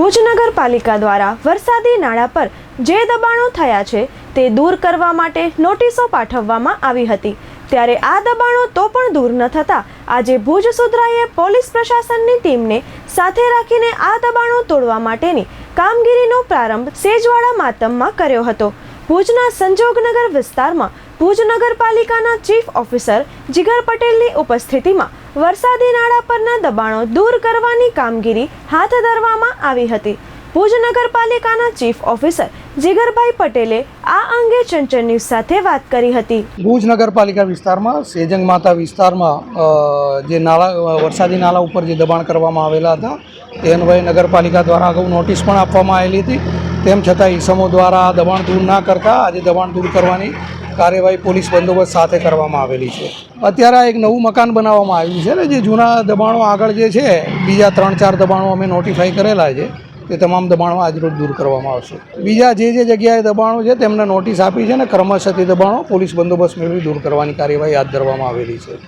ભુજ નગરપાલિકા દ્વારા વરસાદી નાળા પર જે દબાણો થયા છે તે દૂર કરવા માટે નોટિસો પાઠવવામાં આવી હતી. ત્યારે આ દબાણો તો પણ દૂર ન થતા આજે ભુજ સુધરાઈએ પોલીસ પ્રશાસનની ટીમને સાથે રાખીને આ દબાણો તોડવા માટેની કામગીરીનો પ્રારંભ સેજવાડા માતમમાં કર્યો હતો. ભુજના સંજોગનગર વિસ્તારમાં ભુજ નગરપાલિકાના ચીફ ઓફિસર જીગર પટેલની ઉપસ્થિતિમાં વરસાદી નાળા પરના દબાણો દૂર કરવાની કામગીરી હાથ ધરવામાં આવી હતી. ભુજ નગરપાલિકાના ચીફ ઓફિસર જીગરભાઈ પટેલે આ અંગે ચંચળ ન્યૂઝ સાથે વાત કરી હતી. ભુજ નગરપાલિકા વિસ્તારમાં, સેજંગ માતા વિસ્તારમાં જે નાળા વરસાદી નાળા ઉપર જે દબાણ કરવામાં આવેલા હતા તે અન્વયે નગરપાલિકા દ્વારા અગાઉ નોટિસ પણ આપવામાં આવેલી હતી. તેમ છતાં ઈસમો દ્વારા દબાણ દૂર ના કરતા આજે દબાણ દૂર કરવાની કાર્યવાહી પોલીસ બંદોબસ્ત સાથે કરવામાં આવેલી છે. અત્યારે આ એક નવું મકાન બનાવવામાં આવ્યું છે ને, જે જૂના દબાણો આગળ જે છે, બીજા ત્રણ ચાર દબાણો અમે નોટિફાઈ કરેલા છે તે તમામ દબાણો આજરોજ દૂર કરવામાં આવશે. બીજા જે જે જગ્યાએ દબાણો છે, તેમને નોટિસ આપી છે ને, ક્રમશઃ દબાણો પોલીસ બંદોબસ્ત મેળવી દૂર કરવાની કાર્યવાહી હાથ ધરવામાં આવેલી છે.